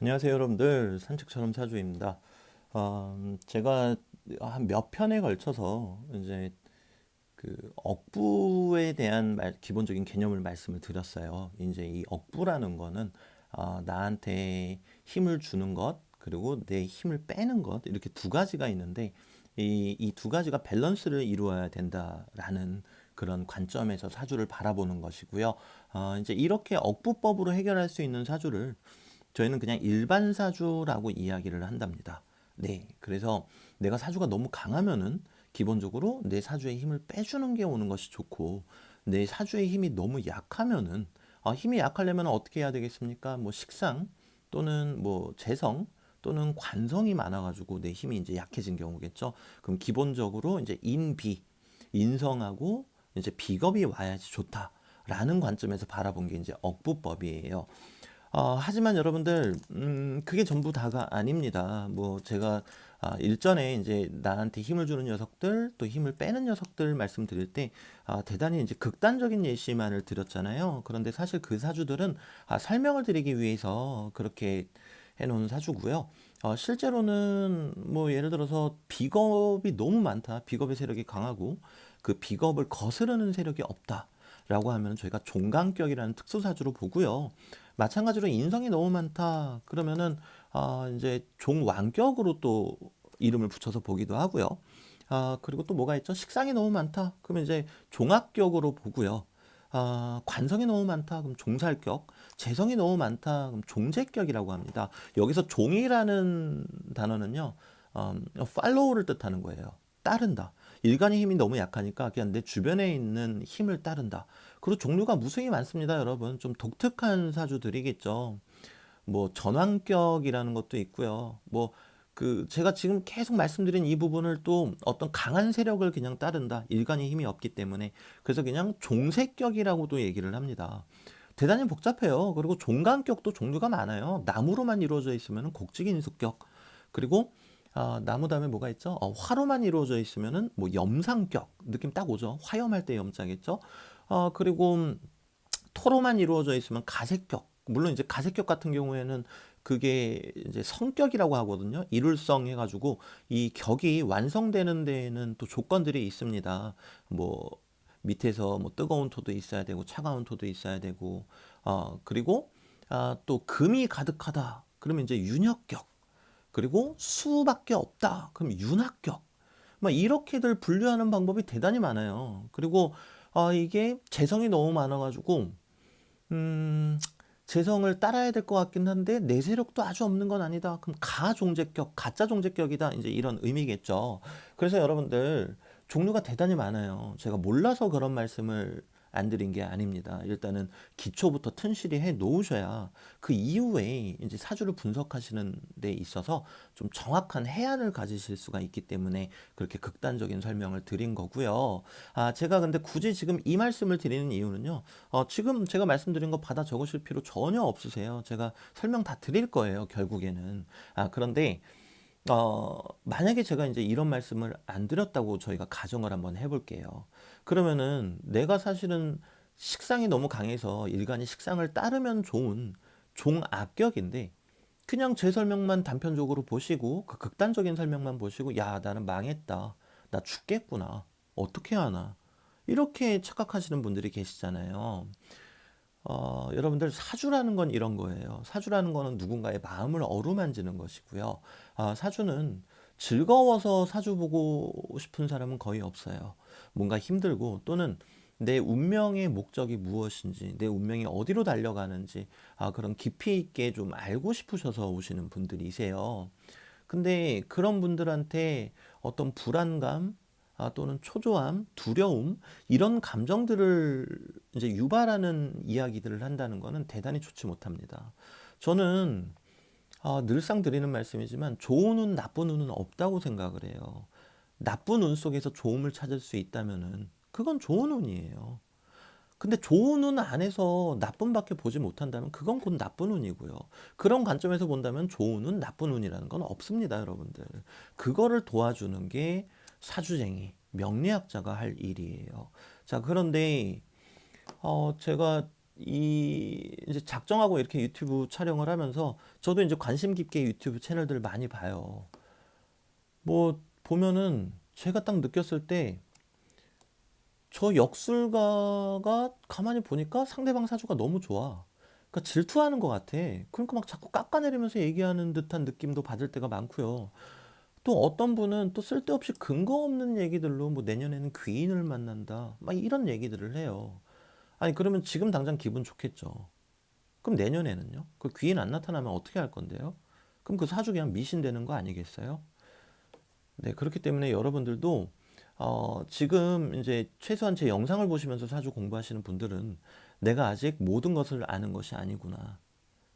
안녕하세요, 여러분들. 산책처럼 사주입니다. 어, 제가 한 몇 편에 걸쳐서 이제 그 억부에 대한 말- 기본적인 개념을 말씀을 드렸어요. 이제 이 억부라는 거는 어, 나한테 힘을 주는 것, 그리고 내 힘을 빼는 것, 이렇게 두 가지가 있는데 이, 이두 가지가 밸런스를 이루어야 된다라는 그런 관점에서 사주를 바라보는 것이고요. 어, 이제 이렇게 억부법으로 해결할 수 있는 사주를 저희는 그냥 일반 사주라고 이야기를 한답니다. 네. 그래서 내가 사주가 너무 강하면은 기본적으로 내 사주의 힘을 빼주는 게 오는 것이 좋고 내 사주의 힘이 너무 약하면은 아, 힘이 약하려면 어떻게 해야 되겠습니까? 뭐 식상 또는 뭐 재성 또는 관성이 많아가지고 내 힘이 이제 약해진 경우겠죠. 그럼 기본적으로 이제 인비, 인성하고 이제 비겁이 와야지 좋다라는 관점에서 바라본 게 이제 억부법이에요. 어, 하지만 여러분들, 음, 그게 전부 다가 아닙니다. 뭐, 제가, 아, 일전에 이제 나한테 힘을 주는 녀석들, 또 힘을 빼는 녀석들 말씀드릴 때, 아, 대단히 이제 극단적인 예시만을 드렸잖아요. 그런데 사실 그 사주들은, 아, 설명을 드리기 위해서 그렇게 해놓은 사주고요. 어, 실제로는 뭐, 예를 들어서 비겁이 너무 많다. 비겁의 세력이 강하고, 그 비겁을 거스르는 세력이 없다. 라고 하면 저희가 종강격이라는 특수사주로 보고요. 마찬가지로 인성이 너무 많다. 그러면은 아 이제 종왕격으로 또 이름을 붙여서 보기도 하고요. 아 그리고 또 뭐가 있죠? 식상이 너무 많다. 그러면 이제 종합격으로 보고요. 아 관성이 너무 많다. 그럼 종살격. 재성이 너무 많다. 그럼 종재격이라고 합니다. 여기서 종이라는 단어는요. 음, follow를 뜻하는 거예요. 따른다. 일간의 힘이 너무 약하니까 그냥 내 주변에 있는 힘을 따른다. 그리고 종류가 무수히 많습니다, 여러분. 좀 독특한 사주들이겠죠. 뭐 전환격이라는 것도 있고요. 뭐 그 제가 지금 계속 말씀드린 이 부분을 또 어떤 강한 세력을 그냥 따른다. 일간의 힘이 없기 때문에 그래서 그냥 종색격이라고도 얘기를 합니다. 대단히 복잡해요. 그리고 종간격도 종류가 많아요. 나무로만 이루어져 있으면 곡직인숙격. 그리고 아, 나무 다음에 뭐가 있죠? 어, 화로만 이루어져 있으면은 뭐 염상격 느낌 딱 오죠. 화염할 때 염자겠죠. 어, 그리고 음, 토로만 이루어져 있으면 가색격. 물론 이제 가색격 같은 경우에는 그게 이제 성격이라고 하거든요. 일울성 해가지고 이 격이 완성되는 데에는 또 조건들이 있습니다. 뭐 밑에서 뭐 뜨거운 토도 있어야 되고 차가운 토도 있어야 되고 어 그리고 아, 또 금이 가득하다. 그러면 이제 윤혁격. 그리고 수밖에 없다. 그럼 윤합격. 막 이렇게들 분류하는 방법이 대단히 많아요. 그리고 아, 이게 재성이 너무 많아가지고 음, 재성을 따라야 될 것 같긴 한데 내 세력도 아주 없는 건 아니다. 그럼 가 종제격, 가짜 종제격이다. 이제 이런 의미겠죠. 그래서 여러분들 종류가 대단히 많아요. 제가 몰라서 그런 말씀을 안 드린 게 아닙니다. 일단은 기초부터 튼실히 해 놓으셔야 그 이후에 이제 사주를 분석하시는 데 있어서 좀 정확한 해안을 가지실 수가 있기 때문에 그렇게 극단적인 설명을 드린 거고요. 아, 제가 근데 굳이 지금 이 말씀을 드리는 이유는요. 어, 지금 제가 말씀드린 거 받아 적으실 필요 전혀 없으세요. 제가 설명 다 드릴 거예요, 결국에는. 아, 그런데 어, 만약에 제가 이제 이런 말씀을 안 드렸다고 저희가 가정을 한번 해볼게요. 그러면은 내가 사실은 식상이 너무 강해서 일간이 식상을 따르면 좋은 종악격인데 그냥 제 설명만 단편적으로 보시고 그 극단적인 설명만 보시고 야, 나는 망했다. 나 죽겠구나. 어떻게 하나. 이렇게 착각하시는 분들이 계시잖아요. 어, 여러분들 사주라는 건 이런 거예요. 사주라는 거는 누군가의 마음을 어루만지는 것이고요. 아, 사주는 즐거워서 사주 보고 싶은 사람은 거의 없어요. 뭔가 힘들고 또는 내 운명의 목적이 무엇인지, 내 운명이 어디로 달려가는지, 아, 그런 깊이 있게 좀 알고 싶으셔서 오시는 분들이세요. 근데 그런 분들한테 어떤 불안감, 아, 또는 초조함, 두려움, 이런 감정들을 이제 유발하는 이야기들을 한다는 거는 대단히 좋지 못합니다. 저는 아, 늘상 드리는 말씀이지만 좋은 운, 나쁜 운은 없다고 생각을 해요. 나쁜 운 속에서 좋음을 찾을 수 있다면은 그건 좋은 운이에요. 근데 좋은 운 안에서 나쁨밖에 보지 못한다면 그건 곧 나쁜 운이고요. 그런 관점에서 본다면 좋은 운, 나쁜 운이라는 건 없습니다, 여러분들. 그거를 도와주는 게 사주쟁이, 명리학자가 할 일이에요. 자, 그런데 어, 제가 이 이제 작정하고 이렇게 유튜브 촬영을 하면서 저도 이제 관심 깊게 유튜브 채널들을 많이 봐요. 뭐 보면은 제가 딱 느꼈을 때 저 역술가가 가만히 보니까 상대방 사주가 너무 좋아. 그러니까 질투하는 것 같아. 그러니까 막 자꾸 깎아내리면서 얘기하는 듯한 느낌도 받을 때가 많고요. 또 어떤 분은 또 쓸데없이 근거 없는 얘기들로 뭐 내년에는 귀인을 만난다. 막 이런 얘기들을 해요. 아니 그러면 지금 당장 기분 좋겠죠. 그럼 내년에는요? 그 귀인 안 나타나면 어떻게 할 건데요? 그럼 그 사주 그냥 미신되는 거 아니겠어요? 네, 그렇기 때문에 여러분들도 어, 지금 이제 최소한 제 영상을 보시면서 사주 공부하시는 분들은 내가 아직 모든 것을 아는 것이 아니구나.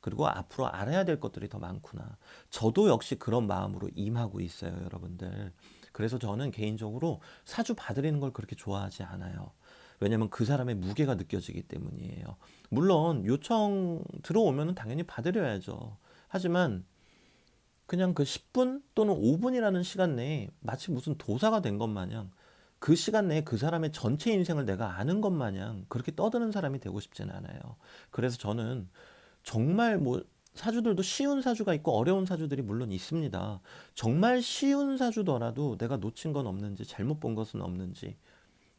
그리고 앞으로 알아야 될 것들이 더 많구나. 저도 역시 그런 마음으로 임하고 있어요, 여러분들. 그래서 저는 개인적으로 사주 봐드리는 걸 그렇게 좋아하지 않아요. 왜냐면 그 사람의 무게가 느껴지기 때문이에요. 물론 요청 들어오면 당연히 봐드려야죠. 하지만 그냥 그 10분 또는 5분이라는 시간 내에 마치 무슨 도사가 된 것 마냥 그 시간 내에 그 사람의 전체 인생을 내가 아는 것 마냥 그렇게 떠드는 사람이 되고 싶지는 않아요. 그래서 저는 정말 뭐 사주들도 쉬운 사주가 있고 어려운 사주들이 물론 있습니다. 정말 쉬운 사주더라도 내가 놓친 건 없는지 잘못 본 것은 없는지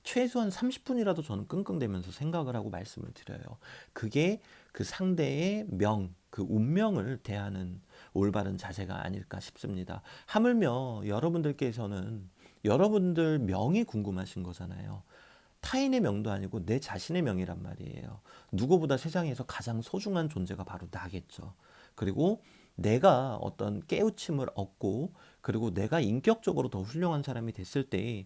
최소한 30분이라도 저는 끙끙대면서 생각을 하고 말씀을 드려요. 그게 그 상대의 명, 그 운명을 대하는 올바른 자세가 아닐까 싶습니다. 하물며 여러분들께서는 여러분들 명이 궁금하신 거잖아요. 타인의 명도 아니고 내 자신의 명이란 말이에요. 누구보다 세상에서 가장 소중한 존재가 바로 나겠죠. 그리고 내가 어떤 깨우침을 얻고 그리고 내가 인격적으로 더 훌륭한 사람이 됐을 때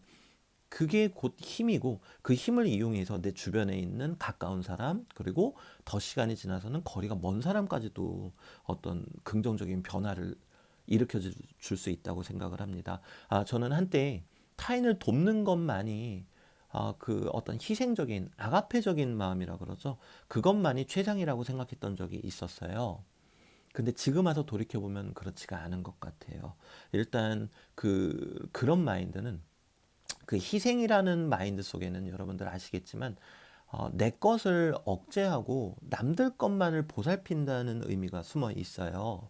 그게 곧 힘이고 그 힘을 이용해서 내 주변에 있는 가까운 사람 그리고 더 시간이 지나서는 거리가 먼 사람까지도 어떤 긍정적인 변화를 일으켜 줄 수 있다고 생각을 합니다. 아, 저는 한때 타인을 돕는 것만이 아, 그 어떤 희생적인 아가페적인 마음이라 그러죠. 그것만이 최상이라고 생각했던 적이 있었어요. 근데 지금 와서 돌이켜 보면 그렇지가 않은 것 같아요. 일단 그 그런 마인드는 그 희생이라는 마인드 속에는 여러분들 아시겠지만 어, 내 것을 억제하고 남들 것만을 보살핀다는 의미가 숨어 있어요.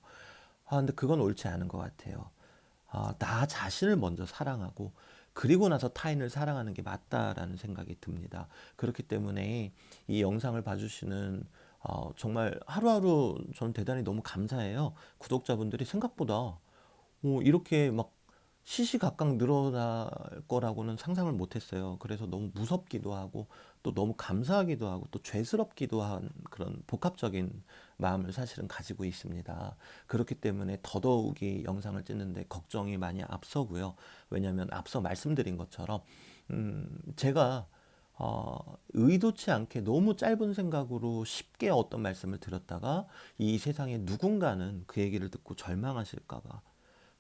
아, 근데 그건 옳지 않은 것 같아요. 아, 나 자신을 먼저 사랑하고 그리고 나서 타인을 사랑하는 게 맞다라는 생각이 듭니다. 그렇기 때문에 이 영상을 봐주시는 어, 정말 하루하루 저는 대단히 너무 감사해요. 구독자분들이 생각보다 어, 이렇게 막 시시각각 늘어날 거라고는 상상을 못했어요. 그래서 너무 무섭기도 하고 또 너무 감사하기도 하고 또 죄스럽기도 한 그런 복합적인 마음을 사실은 가지고 있습니다. 그렇기 때문에 더더욱이 영상을 찍는데 걱정이 많이 앞서고요. 왜냐하면 앞서 말씀드린 것처럼 음 제가 어, 의도치 않게 너무 짧은 생각으로 쉽게 어떤 말씀을 드렸다가 이 세상에 누군가는 그 얘기를 듣고 절망하실까봐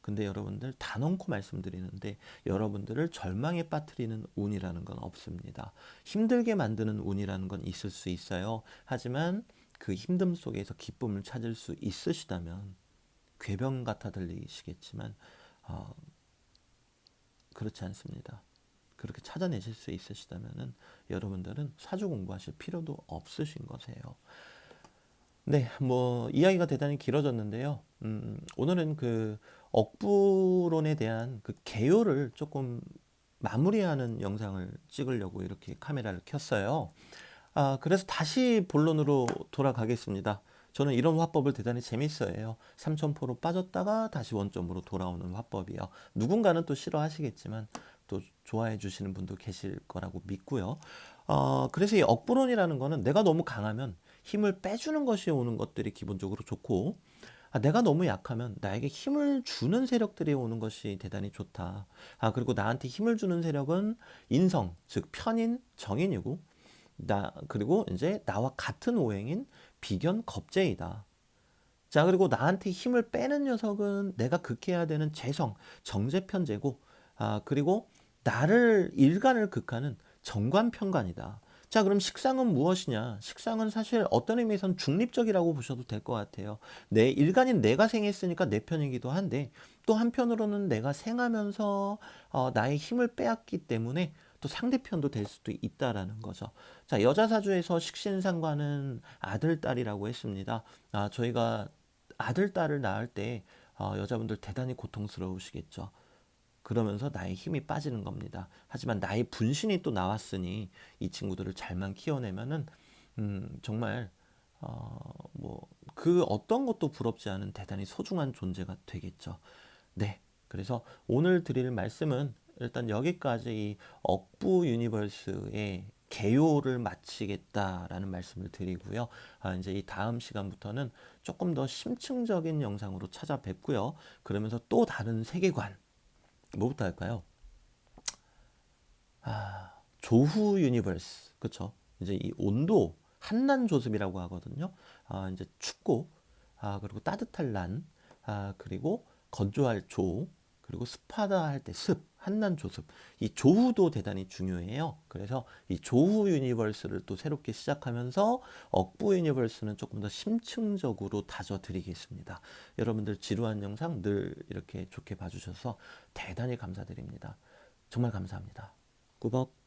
근데 여러분들 단언코 말씀드리는데 여러분들을 절망에 빠뜨리는 운이라는 건 없습니다. 힘들게 만드는 운이라는 건 있을 수 있어요. 하지만 그 힘듦 속에서 기쁨을 찾을 수 있으시다면 괴병 같아 들리시겠지만 어, 그렇지 않습니다. 그렇게 찾아내실 수 있으시다면은 여러분들은 사주 공부하실 필요도 없으신 거세요. 네, 뭐 이야기가 대단히 길어졌는데요. 음, 오늘은 그 억부론에 대한 그 개요를 조금 마무리하는 영상을 찍으려고 이렇게 카메라를 켰어요. 아, 그래서 다시 본론으로 돌아가겠습니다. 저는 이런 화법을 대단히 재밌어해요. 삼천포로 빠졌다가 다시 원점으로 돌아오는 화법이요. 누군가는 또 싫어하시겠지만 또 좋아해 주시는 분도 계실 거라고 믿고요. 어, 그래서 이 억부론이라는 거는 내가 너무 강하면 힘을 빼주는 것이 오는 것들이 기본적으로 좋고 아, 내가 너무 약하면 나에게 힘을 주는 세력들이 오는 것이 대단히 좋다. 아, 그리고 나한테 힘을 주는 세력은 인성, 즉 편인, 정인이고 나 그리고 이제 나와 같은 오행인 비견, 겁재이다. 자, 그리고 나한테 힘을 빼는 녀석은 내가 극해야 되는 재성, 정제편제고 아, 그리고 나를 일간을 극하는 정관편관이다. 자, 그럼 식상은 무엇이냐? 식상은 사실 어떤 의미에선 중립적이라고 보셔도 될 것 같아요. 내 일간인 내가 생했으니까 내 편이기도 한데 또 한편으로는 내가 생하면서 어, 나의 힘을 빼앗기 때문에 또 상대편도 될 수도 있다라는 거죠. 자, 여자 사주에서 식신상관은 아들, 딸이라고 했습니다. 아, 저희가 아들, 딸을 낳을 때 어, 여자분들 대단히 고통스러우시겠죠. 그러면서 나의 힘이 빠지는 겁니다. 하지만 나의 분신이 또 나왔으니 이 친구들을 잘만 키워내면은 음, 정말 어, 뭐 그 어떤 것도 부럽지 않은 대단히 소중한 존재가 되겠죠. 네. 그래서 오늘 드릴 말씀은 일단 여기까지 이 억부 유니버스의 개요를 마치겠다라는 말씀을 드리고요. 아, 이제 이 다음 시간부터는 조금 더 심층적인 영상으로 찾아뵙고요. 그러면서 또 다른 세계관, 뭐부터 할까요? 아, 조후 유니버스. 그쵸? 이제 이 온도, 한난 조습이라고 하거든요. 아, 이제 춥고, 아, 그리고 따뜻할 난, 아, 그리고 건조할 조, 그리고 습하다 할 때 습, 한난 조습. 이 조후도 대단히 중요해요. 그래서 이 조후 유니버스를 또 새롭게 시작하면서 억부 유니버스는 조금 더 심층적으로 다져드리겠습니다. 여러분들 지루한 영상 늘 이렇게 좋게 봐주셔서 대단히 감사드립니다. 정말 감사합니다. 꾸벅.